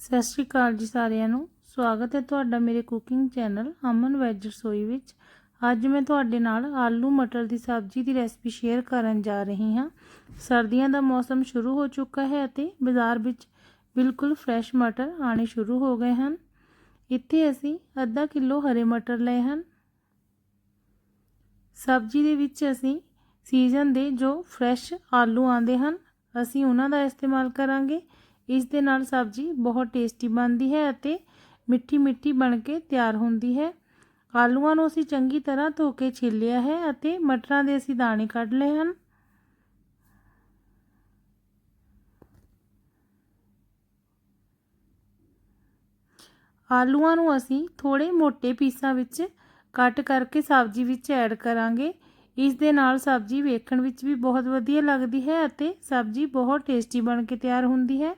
ਸਤਿ ਸ਼੍ਰੀ ਅਕਾਲ ਜੀ ਸਾਰਿਆਂ ਨੂੰ। ਸਵਾਗਤ ਹੈ ਤੁਹਾਡਾ ਮੇਰੇ ਕੁਕਿੰਗ ਚੈਨਲ ਅਮਨ ਵੈਜ ਰਸੋਈ ਵਿੱਚ। ਅੱਜ ਮੈਂ ਤੁਹਾਡੇ ਨਾਲ ਆਲੂ ਮਟਰ ਦੀ ਸਬਜ਼ੀ ਦੀ ਰੈਸਪੀ ਸ਼ੇਅਰ ਕਰਨ ਜਾ ਰਹੀ ਹਾਂ। ਸਰਦੀਆਂ ਦਾ ਮੌਸਮ ਸ਼ੁਰੂ ਹੋ ਚੁੱਕਾ ਹੈ ਅਤੇ ਬਾਜ਼ਾਰ ਵਿੱਚ ਬਿਲਕੁਲ ਫਰੈਸ਼ ਮਟਰ ਆਣੇ ਸ਼ੁਰੂ ਹੋ ਗਏ ਹਨ। ਇੱਥੇ ਅਸੀਂ ਅੱਧਾ ਕਿਲੋ ਹਰੇ ਮਟਰ ਲਏ ਹਨ। ਸਬਜ਼ੀ ਦੇ ਵਿੱਚ ਅਸੀਂ ਸੀਜ਼ਨ ਦੇ ਜੋ ਫਰੈਸ਼ ਆਲੂ ਆਉਂਦੇ ਹਨ, ਅਸੀਂ ਉਹਨਾਂ ਦਾ ਇਸਤੇਮਾਲ ਕਰਾਂਗੇ। ਇਸ ਦੇ ਨਾਲ ਸਬਜ਼ੀ ਬਹੁਤ ਟੇਸਟੀ ਬਣਦੀ ਹੈ ਅਤੇ ਮਿੱਠੀ ਮਿੱਠੀ ਬਣ ਕੇ ਤਿਆਰ ਹੁੰਦੀ ਹੈ। ਆਲੂਆਂ ਨੂੰ ਅਸੀਂ ਚੰਗੀ ਤਰ੍ਹਾਂ ਧੋ ਕੇ ਛਿੱਲਿਆ ਹੈ ਅਤੇ ਮਟਰਾਂ ਦੇ ਅਸੀਂ ਦਾਣੇ ਕੱਢ ਲਏ ਹਨ। ਆਲੂਆਂ ਨੂੰ ਅਸੀਂ ਥੋੜੇ ਮੋٹے ਪੀਸਾਂ ਵਿੱਚ ਕੱਟ ਕਰਕੇ ਸਬਜ਼ੀ ਵਿੱਚ ਐਡ ਕਰਾਂਗੇ। ਇਸ ਦੇ ਨਾਲ ਸਬਜ਼ੀ ਵੇਖਣ ਵਿੱਚ ਵੀ ਬਹੁਤ ਵਧੀਆ ਲੱਗਦੀ ਹੈ ਅਤੇ ਸਬਜ਼ੀ ਬਹੁਤ ਟੇਸਟੀ ਬਣ ਕੇ ਤਿਆਰ ਹੁੰਦੀ ਹੈ।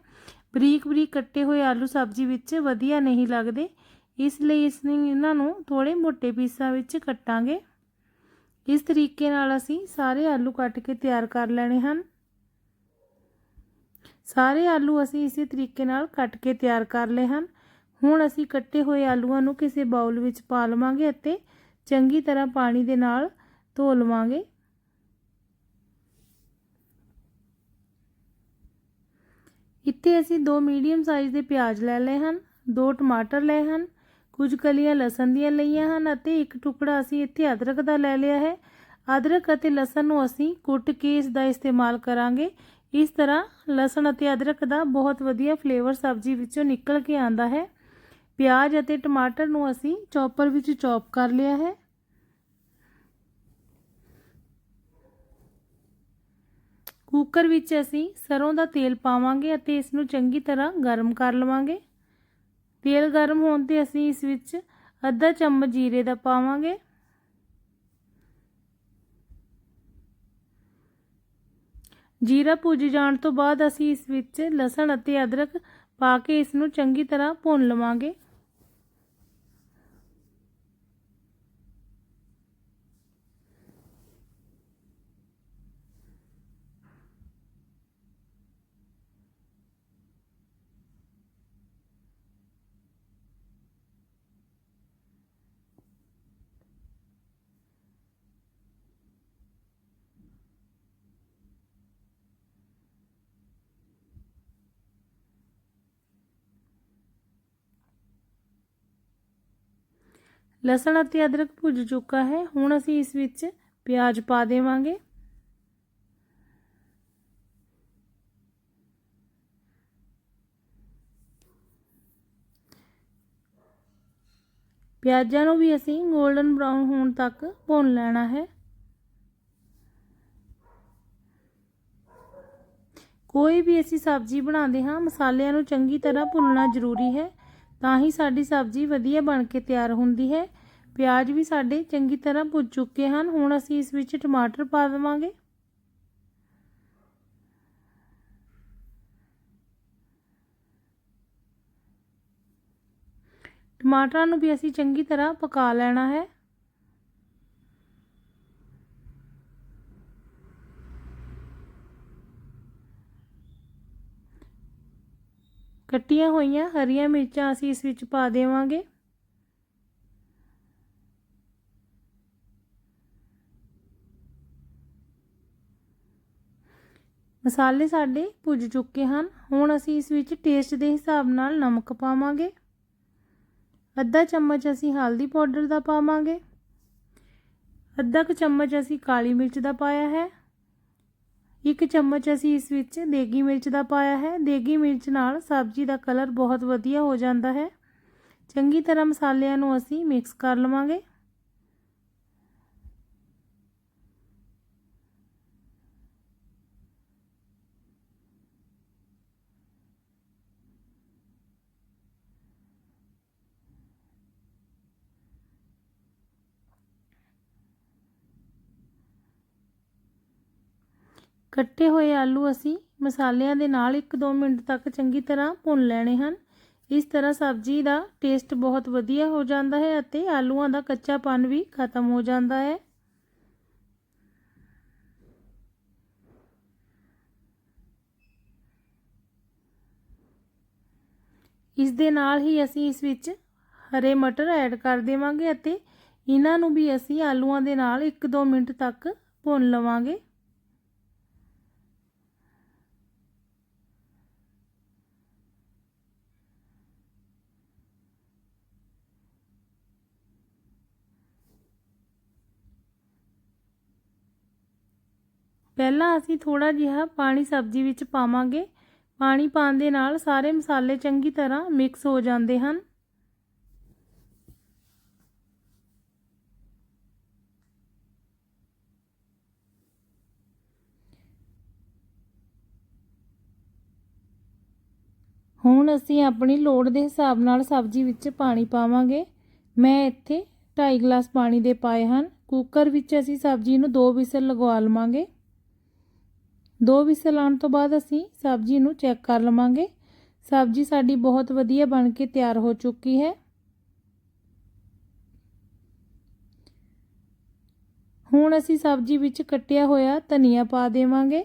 ਬਰੀਕ ਬਰੀਕ ਕੱਟੇ ਹੋਏ ਆਲੂ ਸਬਜ਼ੀ ਵਿੱਚ ਵਧੀਆ ਨਹੀਂ ਲੱਗਦੇ, ਇਸ ਲਈ ਇਸ ਨੂੰ ਇਹਨਾਂ ਨੂੰ ਥੋੜੇ ਮੋٹے ਪੀਸਾਂ ਵਿੱਚ ਕੱਟਾਂਗੇ। ਇਸ ਤਰੀਕੇ ਨਾਲ ਅਸੀਂ ਸਾਰੇ ਆਲੂ ਕੱਟ ਕੇ ਤਿਆਰ ਕਰ ਲੈਣੇ ਹਨ। ਸਾਰੇ ਆਲੂ ਅਸੀਂ ਇਸੇ ਤਰੀਕੇ ਨਾਲ ਕੱਟ ਕੇ ਤਿਆਰ ਕਰ ਲਏ ਹਨ। ਹੁਣ ਅਸੀਂ ਕੱਟੇ ਹੋਏ ਆਲੂਆਂ ਨੂੰ ਕਿਸੇ ਬਾਉਲ ਵਿੱਚ ਪਾ ਲਵਾਂਗੇ ਅਤੇ ਚੰਗੀ ਤਰ੍ਹਾਂ ਪਾਣੀ ਦੇ ਨਾਲ ਧੋ ਲਵਾਂਗੇ। ਇੱਥੇ ਅਸੀਂ ਦੋ ਮੀਡੀਅਮ ਸਾਈਜ਼ ਦੇ ਪਿਆਜ਼ ਲੈ ਲਏ ਹਨ, ਦੋ ਟਮਾਟਰ ਲਏ ਹਨ, ਕੁਝ ਕਲੀਆਂ ਲਸਣ ਦੀਆਂ ਲਈਆਂ ਹਨ ਅਤੇ ਇੱਕ ਟੁਕੜਾ ਅਸੀਂ ਇੱਥੇ ਅਦਰਕ ਦਾ ਲੈ ਲਿਆ ਹੈ। ਅਦਰਕ ਅਤੇ ਲਸਣ ਨੂੰ ਅਸੀਂ ਕੁੱਟ ਕੇ ਇਸ ਦਾ ਇਸਤੇਮਾਲ ਕਰਾਂਗੇ। ਇਸ ਤਰ੍ਹਾਂ ਲਸਣ ਅਤੇ ਅਦਰਕ ਦਾ ਬਹੁਤ ਵਧੀਆ ਫਲੇਵਰ ਸਬਜ਼ੀ ਵਿੱਚੋਂ ਨਿਕਲ ਕੇ ਆਂਦਾ ਹੈ। ਪਿਆਜ਼ ਅਤੇ ਟਮਾਟਰ ਨੂੰ ਅਸੀਂ ਚੌਪਰ ਵਿੱਚ ਚੌਪ ਕਰ ਲਿਆ ਹੈ। ਕੁੱਕਰ ਵਿੱਚ ਅਸੀਂ ਸਰੋਂ ਦਾ ਤੇਲ ਪਾਵਾਂਗੇ ਅਤੇ ਇਸ ਨੂੰ ਚੰਗੀ ਤਰ੍ਹਾਂ ਗਰਮ ਕਰ ਲਵਾਂਗੇ। ਤੇਲ ਗਰਮ ਹੋਣ ਤੇ ਅਸੀਂ ਇਸ ਵਿੱਚ ਅੱਧਾ ਚਮਚ ਜੀਰੇ ਦਾ ਪਾਵਾਂਗੇ। ਜੀਰਾ ਭੁੱਜ ਜਾਣ ਤੋਂ ਬਾਅਦ ਅਸੀਂ ਇਸ ਵਿੱਚ ਲਸਣ ਅਤੇ ਅਦਰਕ ਪਾ ਕੇ ਇਸ ਨੂੰ ਚੰਗੀ ਤਰ੍ਹਾਂ ਭੁੰਨ ਲਵਾਂਗੇ। ਲਸਣ ਅਤੇ ਅਦਰਕ ਭੁੱਜ ਚੁੱਕਾ ਹੈ। ਹੁਣ ਅਸੀਂ ਇਸ ਵਿੱਚ ਪਿਆਜ਼ ਪਾ ਦੇਵਾਂਗੇ। ਪਿਆਜ਼ਾਂ ਨੂੰ ਵੀ ਅਸੀਂ 골ਡਨ ਬ੍ਰਾਊਨ ਹੋਣ ਤੱਕ ਭੁੰਨ ਲੈਣਾ ਹੈ। ਕੋਈ ਵੀ ਅਸੀਂ ਸਬਜ਼ੀ ਬਣਾਉਂਦੇ ਹਾਂ, ਮਸਾਲਿਆਂ ਨੂੰ ਚੰਗੀ ਤਰ੍ਹਾਂ ਭੁੰਨਣਾ ਜ਼ਰੂਰੀ ਹੈ। ਤਾਂ ਹੀ ਸਾਡੀ ਸਬਜ਼ੀ ਵਧੀਆ ਬਣ ਕੇ ਤਿਆਰ ਹੁੰਦੀ ਹੈ। ਪਿਆਜ਼ ਵੀ ਸਾਡੇ ਚੰਗੀ ਤਰ੍ਹਾਂ ਭੁੱਜ ਚੁੱਕੇ ਹਨ। ਹੁਣ ਅਸੀਂ ਇਸ ਵਿੱਚ ਟਮਾਟਰ ਪਾ ਦੇਵਾਂਗੇ। ਟਮਾਟਰਾਂ ਨੂੰ ਵੀ ਅਸੀਂ ਚੰਗੀ ਤਰ੍ਹਾਂ ਪਕਾ ਲੈਣਾ ਹੈ। ਕੱਟੀਆਂ ਹੋਈਆਂ ਹਰੀਆਂ ਮਿਰਚਾਂ ਅਸੀਂ ਇਸ ਵਿੱਚ ਪਾ ਦੇਵਾਂਗੇ। ਮਸਾਲੇ ਸਾਡੇ ਭੁੱਜ ਚੁੱਕੇ ਹਨ। ਹੁਣ ਅਸੀਂ ਇਸ ਵਿੱਚ ਟੇਸਟ ਦੇ ਹਿਸਾਬ ਨਾਲ ਨਮਕ ਪਾਵਾਂਗੇ। ਅੱਧਾ ਚਮਚ ਅਸੀਂ ਹਲਦੀ ਪਾਊਡਰ ਦਾ ਪਾਵਾਂਗੇ। ਅੱਧਾ ਕੁ ਚਮਚ ਅਸੀਂ ਕਾਲੀ ਮਿਰਚ ਦਾ ਪਾਇਆ ਹੈ। ਇੱਕ ਚਮਚ ਅਸੀਂ ਇਸ ਵਿੱਚ ਦੇਗੀ ਮਿਰਚ ਦਾ ਪਾਇਆ ਹੈ। ਦੇਗੀ ਮਿਰਚ ਨਾਲ ਸਬਜ਼ੀ ਦਾ ਕਲਰ ਬਹੁਤ ਵਧੀਆ ਹੋ ਜਾਂਦਾ ਹੈ। ਚੰਗੀ ਤਰ੍ਹਾਂ ਮਸਾਲਿਆਂ ਨੂੰ ਅਸੀਂ ਮਿਕਸ ਕਰ ਲਵਾਂਗੇ। ਕੱਟੇ ਹੋਏ ਆਲੂ ਅਸੀਂ ਮਸਾਲਿਆਂ ਦੇ ਨਾਲ 1-2 ਮਿੰਟ ਤੱਕ ਚੰਗੀ ਤਰ੍ਹਾਂ ਭੁੰਨ ਲੈਣੇ ਹਨ। ਇਸ ਤਰ੍ਹਾਂ ਸਬਜ਼ੀ ਦਾ ਟੇਸਟ ਬਹੁਤ ਵਧੀਆ ਹੋ ਜਾਂਦਾ ਹੈ ਅਤੇ ਆਲੂਆਂ ਦਾ ਕੱਚਾਪਨ ਵੀ ਖਤਮ ਹੋ ਜਾਂਦਾ ਹੈ। ਇਸ ਦੇ ਨਾਲ ਹੀ ਅਸੀਂ ਇਸ ਵਿੱਚ ਹਰੇ ਮਟਰ ਐਡ ਕਰ ਦੇਵਾਂਗੇ ਅਤੇ ਇਹਨਾਂ ਨੂੰ ਵੀ ਅਸੀਂ ਆਲੂਆਂ ਦੇ ਨਾਲ 1-2 ਮਿੰਟ ਤੱਕ ਭੁੰਨ ਲਵਾਂਗੇ। ਪਹਿਲਾਂ ਅਸੀਂ ਥੋੜਾ ਜਿਹਾ ਪਾਣੀ ਸਬਜ਼ੀ ਵਿੱਚ ਪਾਵਾਂਗੇ। ਪਾਣੀ ਪਾਉਣ ਦੇ ਨਾਲ ਸਾਰੇ ਮਸਾਲੇ ਚੰਗੀ ਤਰ੍ਹਾਂ ਮਿਕਸ ਹੋ ਜਾਂਦੇ ਹਨ। ਹੁਣ ਅਸੀਂ ਆਪਣੀ ਲੋੜ ਦੇ ਹਿਸਾਬ ਨਾਲ ਸਬਜ਼ੀ ਵਿੱਚ ਪਾਣੀ ਪਾਵਾਂਗੇ। ਮੈਂ ਇੱਥੇ 2.5 ਗਲਾਸ ਪਾਣੀ ਦੇ ਪਾਏ ਹਨ। ਕੁੱਕਰ ਵਿੱਚ ਅਸੀਂ ਸਬਜ਼ੀ ਨੂੰ ਦੋ ਵਿਸਲ ਲਗਵਾ ਲਵਾਂਗੇ। ਦੋ ਵਿਸਲ ਆਉਣ ਤੋਂ ਬਾਅਦ ਅਸੀਂ ਸਬਜ਼ੀ ਨੂੰ ਚੈੱਕ ਕਰ ਲਵਾਂਗੇ। ਸਬਜ਼ੀ ਸਾਡੀ ਬਹੁਤ ਵਧੀਆ ਬਣ ਕੇ ਤਿਆਰ ਹੋ ਚੁੱਕੀ ਹੈ। ਹੁਣ ਅਸੀਂ ਸਬਜ਼ੀ ਵਿੱਚ ਕੱਟਿਆ ਹੋਇਆ ਧਨੀਆ ਪਾ ਦੇਵਾਂਗੇ।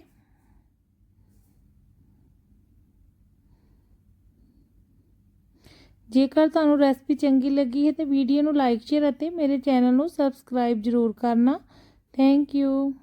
ਜੇਕਰ ਤੁਹਾਨੂੰ ਰੈਸਪੀ ਚੰਗੀ ਲੱਗੀ ਹੈ ਤਾਂ ਵੀਡੀਓ ਨੂੰ ਲਾਈਕ, ਸ਼ੇਅਰ ਅਤੇ ਮੇਰੇ ਚੈਨਲ ਨੂੰ ਸਬਸਕ੍ਰਾਈਬ ਜ਼ਰੂਰ ਕਰਨਾ। Thank you.